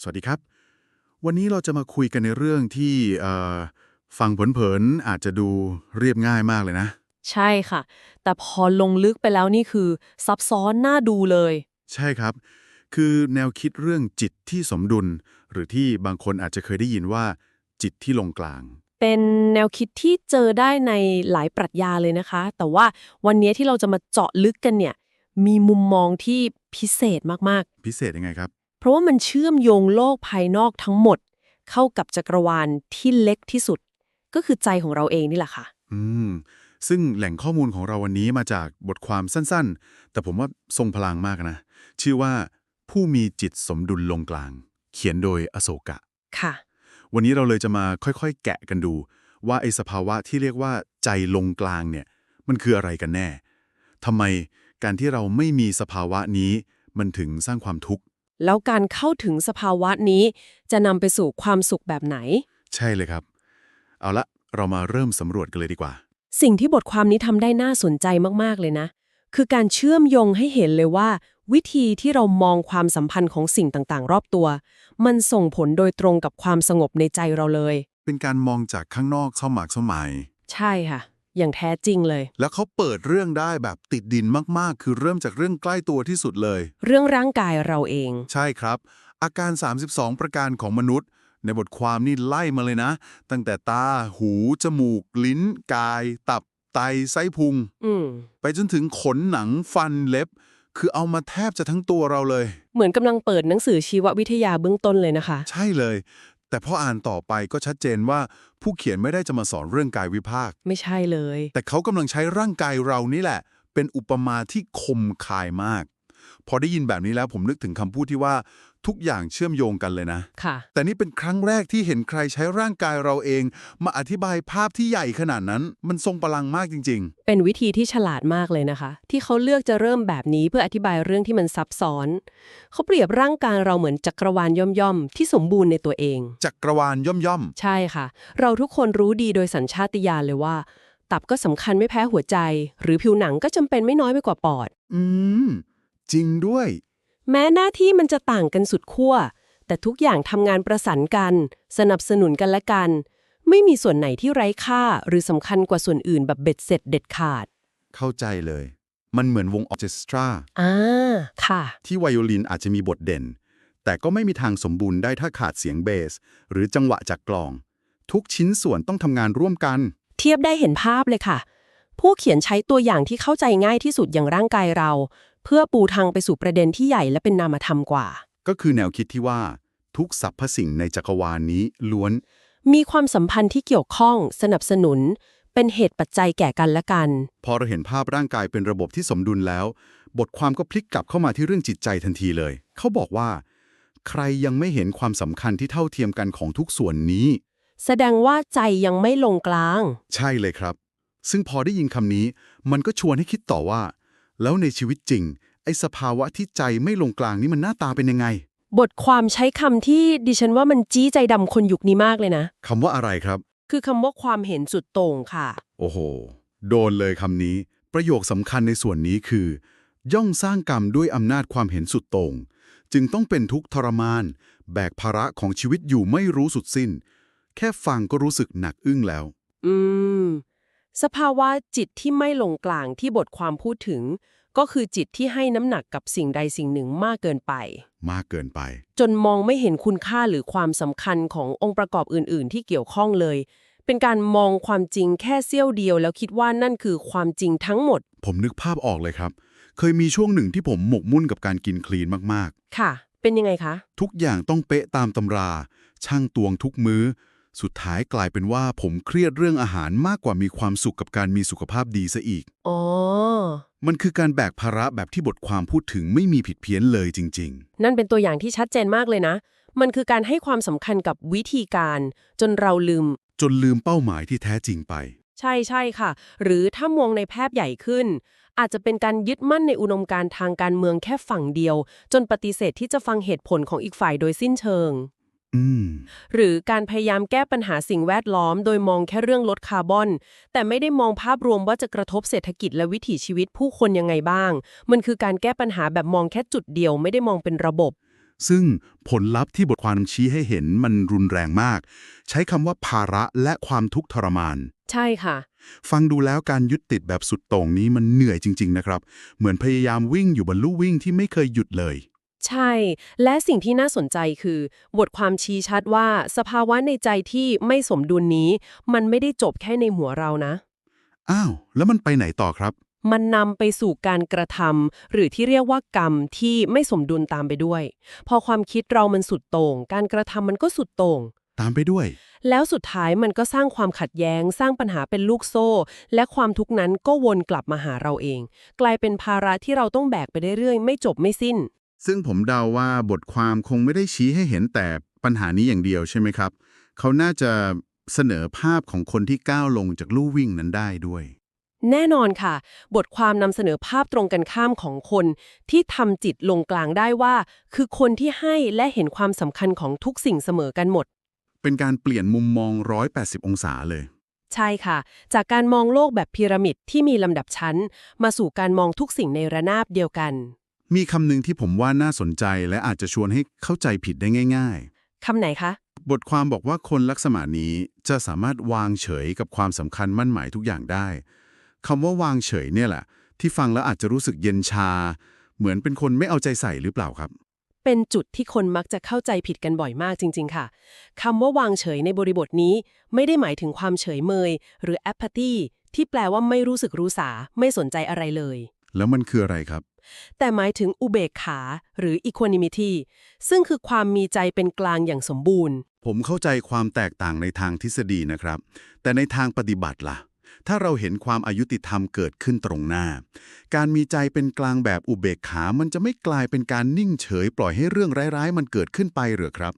สวัสดีครับ วันนี้เราจะมาคุยกันในเรื่องที่เอ่อฟังเผินๆอาจจะดูเรียบง่ายมากเลยนะ ใช่ค่ะ แต่พอลงลึกไปแล้วนี่คือ ซับซ้อนน่าดูเลย ใช่ครับ คือแนวคิดเรื่องจิตที่สมดุล หรือที่บางคนอาจจะเคยได้ยินว่า จิตที่ลงกลาง เป็นแนวคิดที่เจอได้ในหลายปรัชญาเลยนะคะ แต่ว่าวันนี้ที่เราจะมาเจาะลึกกันเนี่ย มีมุมมองที่พิเศษมากพิเศษยังไงครับๆ เพราะว่ามันเชื่อมโยงโลกภายนอกทั้งหมด เข้ากับจักรวาลที่เล็กที่สุด ก็คือใจของเราเองนี่แหละค่ะ อืม ซึ่งแหล่งข้อมูลของเราวันนี้มาจากบทความสั้นๆ แต่ผมว่าทรงพลังมากนะ ชื่อว่า ผู้มีจิตสมดุลลงกลาง เขียนโดยอโศกะ ค่ะ วันนี้เราเลยจะมาค่อยๆ แกะกันดู ว่าไอ้สภาวะที่เรียกว่าใจลงกลางเนี่ย มันคืออะไรกันแน่ทำไมการที่เราไม่มีสภาวะนี้ มันถึงสร้างความทุกข์ แล้วการเข้าถึงสภาวะนี้ จะนำไปสู่ความสุขแบบไหน ใช่เลยครับ เอาละเรามาเริ่มสำรวจกันเลยดีกว่า สิ่งที่บทความนี้ทำได้น่าสนใจมากๆเลยนะ คือการเชื่อมโยงให้เห็นเลยว่า วิธีที่เรามองความสัมพันธ์ของสิ่งต่างๆ รอบตัว มันส่งผลโดยตรงกับความสงบในใจเราเลย เป็นการมองจากข้างนอกเข้าหมากเข้าหมายใช่ค่ะ อย่างแท้จริงเลย แล้วเขาเปิดเรื่องได้แบบติดดินมากๆ คือเริ่มจากเรื่องใกล้ตัวที่สุดเลย เรื่องร่างกายเราเอง ใช่ครับ อาการ 32 ประการของมนุษย์ ในบทความนี่ไล่มาเลยนะ ตั้งแต่ตา หู จมูก ลิ้น กาย ตับ ไต ไส้พุง อืม ไปจนถึงขนหนังฟันเล็บ คือเอามาแทบจะทั้งตัวเราเลย เหมือนกำลังเปิดหนังสือชีววิทยาเบื้องต้นเลยนะคะ ใช่เลย แต่พออ่านต่อไปก็ชัดเจนว่าผู้เขียนไม่ได้จะมาสอนเรื่องกายวิภาค ไม่ใช่เลย แต่เขากำลังใช้ร่างกายเรานี่แหละ เป็นอุปมาที่คมคายมาก พอได้ยินแบบนี้แล้วผมนึกถึงคำพูดที่ว่า ทุกอย่างเชื่อมโยงกันเลยนะ ค่ะ แต่นี่เป็นครั้งแรกที่เห็นใครใช้ร่างกายเราเอง มาอธิบายภาพที่ใหญ่ขนาดนั้น มันทรงพลังมากจริง เป็นวิธีที่ฉลาดมากเลยนะคะ ที่เขาเลือกจะเริ่มแบบนี้เพื่ออธิบายเรื่องที่มันซับซ้อน เขาเปรียบร่างกายเราเหมือนจักรวาลย่อมๆที่สมบูรณ์ในตัวเอง ๆ จักรวาลย่อมย่อมใช่ค่ะ เราทุกคนรู้ดีโดยสัญชาตญาณเลยว่า ตับก็สำคัญไม่แพ้หัวใจ หรือผิวหนังก็จำเป็นไม่น้อยไปกว่าปอด ๆ อืม จริงด้วย แม้หน้าที่มันจะต่างกันสุดขั้ว แต่ทุกอย่างทำงานประสานกัน สนับสนุนกันและกัน ไม่มีส่วนไหนที่ไร้ค่าหรือสำคัญกว่าส่วนอื่นแบบเบ็ดเสร็จเด็ดขาด เข้าใจเลย มันเหมือนวงออร์เคสตราอ่าค่ะ ที่ไวโอลินอาจจะมีบทเด่น แต่ก็ไม่มีทางสมบูรณ์ได้ถ้าขาดเสียงเบส หรือจังหวะจากกลอง ทุกชิ้นส่วนต้องทำงานร่วมกัน เทียบได้เห็นภาพเลยค่ะ ผู้เขียนใช้ตัวอย่างที่เข้าใจง่ายที่สุดอย่างร่างกายเราเพื่อปูทางไปสู่ประเด็นที่ใหญ่และเป็นนามธรรมกว่า ก็คือแนวคิดที่ว่าทุกสรรพสิ่งในจักรวาลนี้ล้วน มีความสัมพันธ์ที่เกี่ยวข้องสนับสนุน เป็นเหตุปัจจัยแก่กันและกัน พอเราเห็นภาพร่างกายเป็นระบบที่สมดุลแล้ว บทความก็พลิกกลับเข้ามาที่เรื่องจิตใจทันทีเลย เขาบอกว่า ใครยังไม่เห็นความสำคัญที่เท่าเทียมกันของทุกส่วนนี้ แสดงว่าใจยังไม่ลงกลาง ใช่เลยครับ ซึ่งพอได้ยินคำนี้ มันก็ชวนให้คิดต่อว่า แล้วในชีวิตจริง ไอ้สภาวะที่ใจไม่ลงกลางนี่มันหน้าตาเป็นยังไง บทความใช้คำที่ดิฉันว่ามันจี้ใจดำคนยุคนี้มากเลยนะ คำว่าอะไรครับ คือคำว่าความเห็นสุดโต่งค่ะ โอ้โห โดนเลยคำนี้ ประโยคสำคัญในส่วนนี้คือ ย่องสร้างกรรมด้วยอำนาจความเห็นสุดโต่งจึงต้องเป็นทุกข์ทรมาน แบกภาระของชีวิตอยู่ไม่รู้สุดสิ้น แค่ฟังก็รู้สึกหนักอึ้งแล้ว อืม สภาวะจิตที่ไม่ลงกลางที่บทความพูดถึง ก็คือจิตที่ให้น้ำหนักกับสิ่งใดสิ่งหนึ่งมากเกินไป มากเกินไป จนมองไม่เห็นคุณค่าหรือความสำคัญขององค์ประกอบอื่น ๆ ที่เกี่ยวข้องเลย เป็นการมองความจริงแค่เสี้ยวเดียว แล้วคิดว่านั่นคือความจริงทั้งหมด ผมนึกภาพออกเลยครับ เคยมีช่วงหนึ่งที่ผมหมกมุ่นกับการกินคลีนมากค่ะ เป็นยังไงคะ ๆ ทุกอย่างต้องเป๊ะตามตำรา ช่างตวงทุกมื้อ สุดท้ายกลายเป็นว่าผมเครียดเรื่องอาหารมากกว่ามีความสุขกับการมีสุขภาพดีซะอีก อ๋อ มันคือการแบกภาระแบบที่บทความพูดถึงไม่มีผิดเพี้ยนเลยจริง นั่นเป็นตัวอย่างที่ชัดเจนมากเลยนะ มันคือการให้ความสำคัญกับวิธีการ จนเราลืม ๆ จนลืมเป้าหมายที่แท้จริงไป ใช่ใช่ค่ะ หรือถ้ามองในแพบใหญ่ขึ้น อาจจะเป็นการยึดมั่นในอุดมการณ์ทางการเมืองแค่ฝั่งเดียว จนปฏิเสธที่จะฟังเหตุผลของอีกฝ่ายโดยสิ้นเชิงอืม หรือการพยายามแก้ปัญหาสิ่งแวดล้อม โดยมองแค่เรื่องลดคาร์บอน แต่ไม่ได้มองภาพรวมว่าจะกระทบเศรษฐกิจและวิถีชีวิตผู้คนยังไงบ้าง มันคือการแก้ปัญหาแบบมองแค่จุดเดียว ไม่ได้มองเป็นระบบ ซึ่งผลลัพธ์ที่บทความชี้ให้เห็นมันรุนแรงมาก ใช้คำว่าภาระและความทุกข์ทรมาน ใช่ค่ะ ฟังดูแล้วการยึดติดแบบสุดโต่งนี้มันเหนื่อยจริง ๆ นะครับ เหมือนพยายามวิ่งอยู่บนลู่วิ่งที่ไม่เคยหยุดเลย ใช่ และสิ่งที่น่าสนใจคือ บทความชี้ชัดว่าสภาวะในใจที่ไม่สมดุลนี้ มันไม่ได้จบแค่ในหัวเรานะ อ้าว แล้วมันไปไหนต่อครับ มันนำไปสู่การกระทำหรือที่เรียกว่ากรรมที่ไม่สมดุลตามไปด้วย พอความคิดเรามันสุดโต่งการกระทำมันก็สุดโต่งตามไปด้วย แล้วสุดท้ายมันก็สร้างความขัดแย้ง สร้างปัญหาเป็นลูกโซ่ และความทุกข์นั้นก็วนกลับมาหาเราเอง กลายเป็นภาระที่เราต้องแบกไปเรื่อยๆไม่จบไม่สิ้น ซึ่งผมเดาว่าบทความคงไม่ได้ชี้ให้เห็นแต่ปัญหานี้อย่างเดียวใช่ไหมครับ เขาน่าจะเสนอภาพของคนที่ก้าวลงจากลู่วิ่งนั้นได้ด้วย แน่นอนค่ะ บทความนำเสนอภาพตรงกันข้ามของคนที่ทำจิตลงกลางได้ว่า คือคนที่ให้และเห็นความสำคัญของทุกสิ่งเสมอกันหมด เป็นการเปลี่ยนมุมมอง 180 องศาเลย ใช่ค่ะ จากการมองโลกแบบพีระมิดที่มีลำดับชั้น มาสู่การมองทุกสิ่งในระนาบเดียวกัน มีคำหนึ่งที่ผมว่าน่าสนใจและอาจจะชวนให้เข้าใจผิดได้ง่าย คำไหนคะ ๆ บทความบอกว่าคนลักษณะนี้จะสามารถวางเฉยกับความสำคัญมั่นหมายทุกอย่างได้คำว่าวางเฉยเนี่ยแหละ ที่ฟังแล้วอาจจะรู้สึกเย็นชา เหมือนเป็นคนไม่เอาใจใส่หรือเปล่าครับ เป็นจุดที่คนมักจะเข้าใจผิดกันบ่อยมากจริง ๆ ค่ะ คำว่าวางเฉยในบริบทนี้ ไม่ได้หมายถึงความเฉยเมย หรือ apathy ที่แปลว่าไม่รู้สึกรู้สา ไม่สนใจอะไรเลย แล้วมันคืออะไรครับ แต่หมายถึงอุเบกขาหรือ equanimity ซึ่งคือความมีใจเป็นกลางอย่างสมบูรณ์ ผมเข้าใจความแตกต่างในทางทฤษฎีนะครับ แต่ในทางปฏิบัติล่ะ ถ้าเราเห็นความอายุติธรรมเกิดขึ้นตรงหน้า การมีใจเป็นกลางแบบอุเบกขา มันจะไม่กลายเป็นการนิ่งเฉย ปล่อยให้เรื่องร้ายๆ มันเกิดขึ้นไปหรือครับ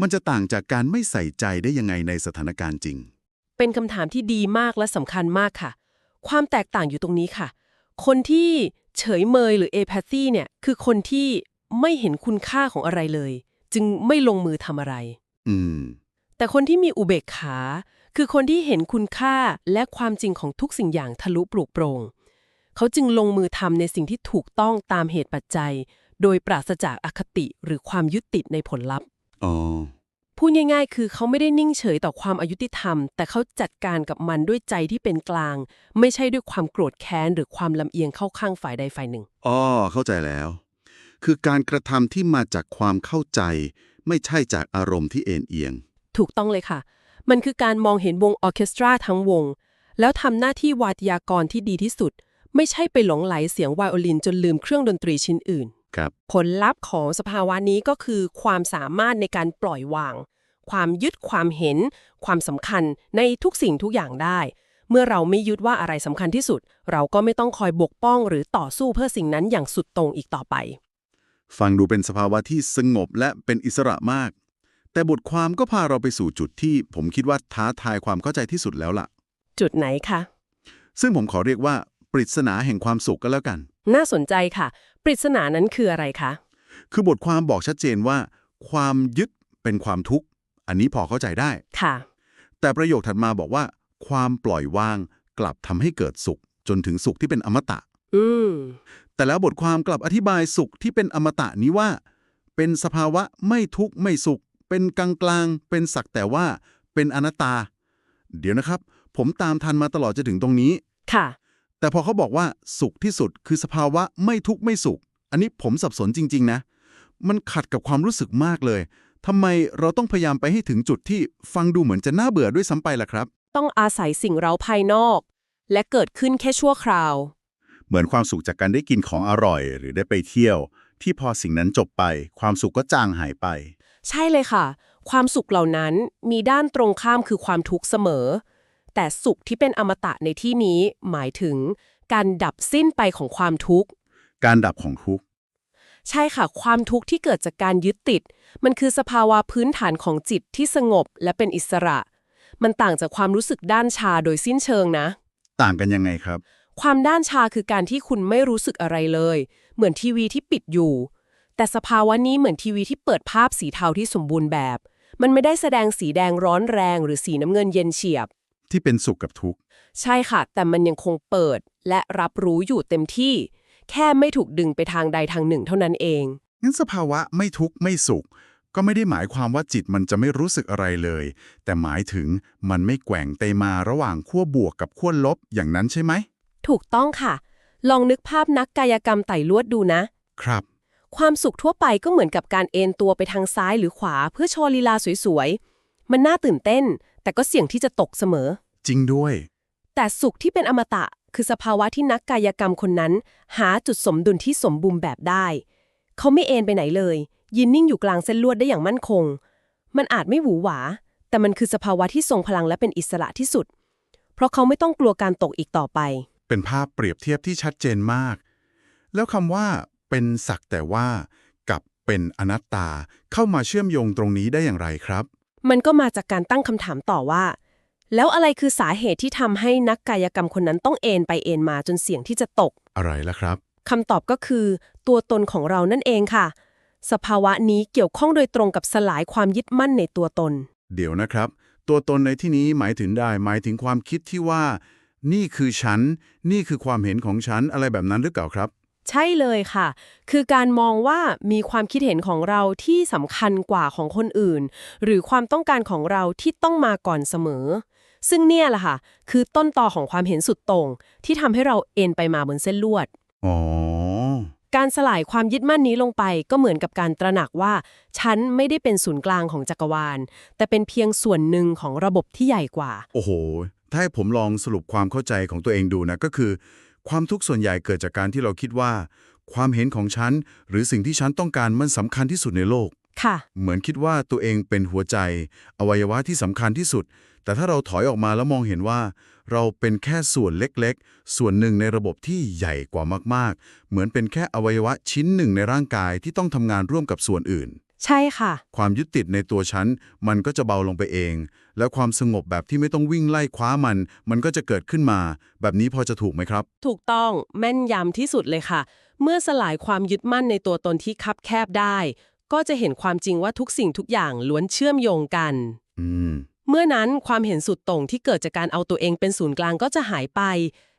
มันจะต่างจากการไม่ใส่ใจได้ยังไงในสถานการณ์จริง เป็นคำถามที่ดีมากและสำคัญมากค่ะ ความแตกต่างอยู่ตรงนี้ค่ะ คนที่ เฉยเมยหรือ apathy เนี่ยคือคนที่ไม่เห็นคุณค่าของอะไรเลย จึงไม่ลงมือทำอะไร อืม แต่คนที่มีอุเบกขา คือคนที่เห็นคุณค่าและความจริงของทุกสิ่งอย่างทะลุปลุกโปร่งเขาจึงลงมือทำในสิ่งที่ถูกต้องตามเหตุปัจจัย โดยปราศจากอคติหรือความยึดติดในผลลัพธ์อ๋อ พูดง่าย ๆ คือเขาไม่ได้นิ่งเฉยต่อความอายุติธรรม แต่เขาจัดการกับมันด้วยใจที่เป็นกลาง ไม่ใช่ด้วยความโกรธแค้น หรือความลำเอียงเข้าข้างฝ่ายใดฝ่ายหนึ่งอ๋อเข้าใจแล้ว คือการกระทำที่มาจากความเข้าใจ ไม่ใช่จากอารมณ์ที่เอ็นเอียง ถูกต้องเลยค่ะ มันคือการมองเห็นวงออร์เคสตราทั้งวง แล้วทำหน้าที่วาทยากรที่ดีที่สุด ไม่ใช่ไปหลงไหลเสียงไวโอลินจนลืมเครื่องดนตรีชิ้นอื่นครับผลลัพธ์ของสภาวะนี้ก็คือความสามารถในการปล่อยวาง ความยึดความเห็น ความสำคัญในทุกสิ่งทุกอย่างได้ เมื่อเราไม่ยึดว่าอะไรสำคัญที่สุด เราก็ไม่ต้องคอยบกป้องหรือต่อสู้เพื่อสิ่งนั้นอย่างสุดตรงอีกต่อไป ฟังดูเป็นสภาวะที่สงบและเป็นอิสระมาก แต่บทความก็พาเราไปสู่จุดที่ ผมคิดว่าท้าทายความเข้าใจที่สุดแล้วล่ะ จุดไหนคะซึ่งผมขอเรียกว่า ปริศนาแห่งความสุขก็แล้วกัน น่าสนใจค่ะ ปริศนานั้นคืออะไรคะ คือบทความบอกชัดเจนว่า ความยึดเป็นความทุกข์ อันนี้พอเข้าใจได้ ค่ะ แต่ประโยคถัดมาบอกว่า ความปล่อยวางกลับทำให้เกิดสุข จนถึงสุขที่เป็นอมตะ อืม แต่แล้วบทความกลับอธิบายสุขที่เป็นอมตะนี้ว่า เป็นสภาวะไม่ทุกข์ไม่สุข เป็นกลางกลางๆเป็นสักแต่ว่า เป็นอนัตตา เดี๋ยวนะครับ ผมตามทันมาตลอดจะถึงตรงนี้ ค่ะ แต่พอเขาบอกว่าสุขที่สุดคือสภาวะไม่ทุกข์ไม่สุข อันนี้ผมสับสนจริง ๆ นะ มันขัดกับความรู้สึกมากเลย ทำไมเราต้องพยายามไปให้ถึงจุดที่ฟังดูเหมือนจะน่าเบื่อด้วยซ้ำไปล่ะครับ ต้องอาศัยสิ่งเร้าภายนอก และเกิดขึ้นแค่ชั่วคราว เหมือนความสุขจากการได้กินของอร่อย หรือได้ไปเที่ยว ที่พอสิ่งนั้นจบไป ความสุขก็จางหายไป ใช่เลยค่ะ ความสุขเหล่านั้นมีด้านตรงข้ามคือความทุกข์เสมอ แต่สุขที่เป็นอมตะในที่นี้หมายถึง การดับสิ้นไปของความทุกข์ การดับของทุกข์ ใช่ค่ะ ความทุกข์ที่เกิดจากการยึดติด มันคือสภาวะพื้นฐานของจิตที่สงบและเป็นอิสระ มันต่างจากความรู้สึกด้านชาโดยสิ้นเชิงนะ ต่างกันยังไงครับ ความด้านชาคือการที่คุณไม่รู้สึกอะไรเลย เหมือนทีวีที่ปิดอยู่ แต่สภาวะนี้เหมือนทีวีที่เปิดภาพสีเทาที่สมบูรณ์แบบ มันไม่ได้แสดงสีแดงร้อนแรง หรือสีน้ำเงินเย็นเฉียบ ที่เป็นสุขกับทุกข์ ใช่ค่ะ แต่มันยังคงเปิดและรับรู้อยู่เต็มที่ แค่ไม่ถูกดึงไปทางใดทางหนึ่งเท่านั้นเอง งั้นสภาวะไม่ทุกข์ไม่สุข ก็ไม่ได้หมายความว่าจิตมันจะไม่รู้สึกอะไรเลย แต่หมายถึงมันไม่แกว่งเตมาระหว่างขั้วบวกกับขั้วลบอย่างนั้นใช่ไหม ถูกต้องค่ะ ลองนึกภาพนักกายกรรมไต่ลวดดูนะ ครับ ความสุขทั่วไปก็เหมือนกับการเอนตัวไปทางซ้ายหรือขวาเพื่อโชว์ลีลาสวยๆ มันน่าตื่นเต้น แต่ก็เสี่ยงที่จะตกเสมอ จริงด้วย แต่สุขที่เป็นอมตะ คือสภาวะที่นักกายกรรมคนนั้น หาจุดสมดุลที่สมบูรณ์แบบได้ เขาไม่เอนไปไหนเลย ยืนนิ่งอยู่กลางเส้นลวดได้อย่างมั่นคง มันอาจไม่หวือหวา แต่มันคือสภาวะที่ทรงพลังและเป็นอิสระที่สุด เพราะเขาไม่ต้องกลัวการตกอีกต่อไป เป็นภาพเปรียบเทียบที่ชัดเจนมาก แล้วคำว่า เป็นสักแต่ว่า กับเป็นอนัตตาเข้ามาเชื่อมโยงตรงนี้ได้อย่างไรครับ มันก็มาจากการตั้งคำถามต่อว่า แล้วอะไรคือสาเหตุที่ทำให้นักกายกรรมคนนั้นต้องเอนไปเอนมาจนเสี่ยงที่จะตก อะไรล่ะครับ คำตอบก็คือ ตัวตนของเรานั่นเองค่ะ สภาวะนี้เกี่ยวข้องโดยตรงกับสลายความยึดมั่นในตัวตน เดี๋ยวนะครับ ตัวตนในที่นี้หมายถึงได้ หมายถึงความคิดที่ว่า นี่คือฉัน นี่คือความเห็นของฉันอะไรแบบนั้นหรือเปล่าครับ ใช่เลยค่ะ คือการมองว่ามีความคิดเห็นของเราที่สำคัญกว่าของคนอื่น หรือความต้องการของเราที่ต้องมาก่อนเสมอ ซึ่งเนี่ยแหละค่ะ คือต้นตอของความเห็นสุดโต่งที่ทำให้เราเอ็นไปมาบนเส้นลวด อ๋อ การสลายความยึดมั่นนี้ลงไปก็เหมือนกับการตระหนักว่า ฉันไม่ได้เป็นศูนย์กลางของจักรวาล แต่เป็นเพียงส่วนหนึ่งของระบบที่ใหญ่กว่า โอ้โห ถ้าให้ผมลองสรุปความเข้าใจของตัวเองดูนะก็คือ ความทุกข์ส่วนใหญ่เกิดจากการที่เราคิดว่า ความเห็นของฉันหรือสิ่งที่ฉันต้องการมันสำคัญที่สุดในโลก ค่ะ เหมือนคิดว่าตัวเองเป็นหัวใจ อวัยวะที่สำคัญที่สุด แต่ถ้าเราถอยออกมาแล้วมองเห็นว่า เราเป็นแค่ส่วนเล็กๆ ส่วนหนึ่งในระบบที่ใหญ่กว่ามากๆ เหมือนเป็นแค่อวัยวะชิ้นหนึ่งในร่างกายที่ต้องทำงานร่วมกับส่วนอื่น ใช่ค่ะ ความยึดติดในตัวฉัน มันก็จะเบาลงไปเอง แล้วความสงบแบบที่ไม่ต้องวิ่งไล่คว้ามัน มันก็จะเกิดขึ้นมา แบบนี้พอจะถูกไหมครับ ถูกต้องแม่นยำที่สุดเลยค่ะ เมื่อสลายความยึดมั่นในตัวตนที่คับแคบได้ ก็จะเห็นความจริงว่าทุกสิ่งทุกอย่างล้วนเชื่อมโยงกัน อืม เมื่อนั้นความเห็นสุดโต่งที่เกิดจากการเอาตัวเองเป็นศูนย์กลางก็จะหายไป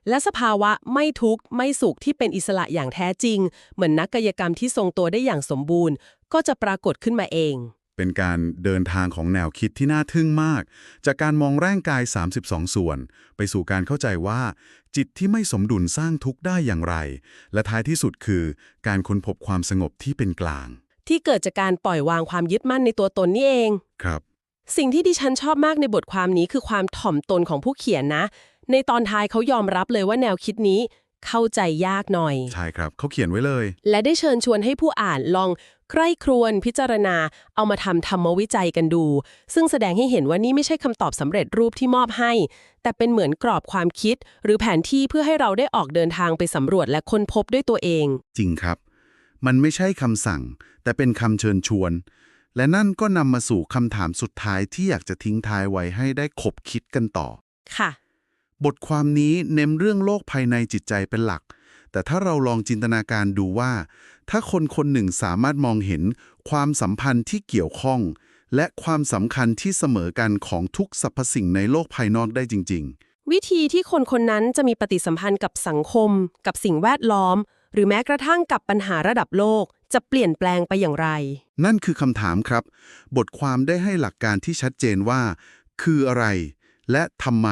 และสภาวะไม่ทุกข์ไม่สุขที่เป็นอิสระอย่างแท้จริง เหมือนนักกายกรรมที่ทรงตัวได้อย่างสมบูรณ์ ก็จะปรากฏขึ้นมาเอง เป็นการเดินทางของแนวคิดที่น่าทึ่งมาก จากการมองร่างกาย 32 ส่วน ไปสู่การเข้าใจว่า จิตที่ไม่สมดุลสร้างทุกข์ได้อย่างไร และท้ายที่สุดคือ การค้นพบความสงบที่เป็นกลาง ที่เกิดจากการปล่อยวางความยึดมั่นในตัวตนนี่เอง ครับ สิ่งที่ดิฉันชอบมากในบทความนี้คือความถ่อมตนของผู้เขียนนะ ในตอนท้ายเขายอมรับเลยว่าแนวคิดนี้เข้าใจยากหน่อย ใช่ครับ เขาเขียนไว้เลย และได้เชิญชวนให้ผู้อ่านลองใคร่ครวญพิจารณา เอามาทำธรรมวิจัยกันดู ซึ่งแสดงให้เห็นว่านี่ไม่ใช่คำตอบสำเร็จรูปที่มอบให้ แต่เป็นเหมือนกรอบความคิด หรือแผนที่เพื่อให้เราได้ออกเดินทางไปสำรวจและค้นพบด้วยตัวเอง จริงครับ มันไม่ใช่คำสั่ง แต่เป็นคำเชิญชวน และนั่นก็นำมาสู่คำถามสุดท้ายที่อยากจะทิ้งท้ายไว้ให้ได้ขบคิดกันต่อ ค่ะ บทความนี้เน้นเรื่องโลกภายในจิตใจเป็นหลัก แต่ถ้าเราลองจินตนาการดูว่า ถ้าคนคนหนึ่งสามารถมองเห็นความสัมพันธ์ที่เกี่ยวข้อง และความสำคัญที่เสมอกันของทุกสรรพสิ่งในโลกภายนอกได้จริงวิธีที่คนคนนั้นจะมีปฏิสัมพันธ์กับสังคม กับสิ่งแวดล้อม หรือแม้กระทั่งกับปัญหาระดับโลก จะเปลี่ยนแปลงไปอย่างไร นั่นคือคำถามครับ บทความได้ให้หลักการที่ชัดเจนว่า คืออะไร และทำไม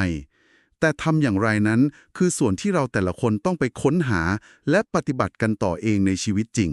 แต่ทำอย่างไรนั้น คือส่วนที่เราแต่ละคนต้องไปค้นหา และปฏิบัติกันต่อเองในชีวิตจริง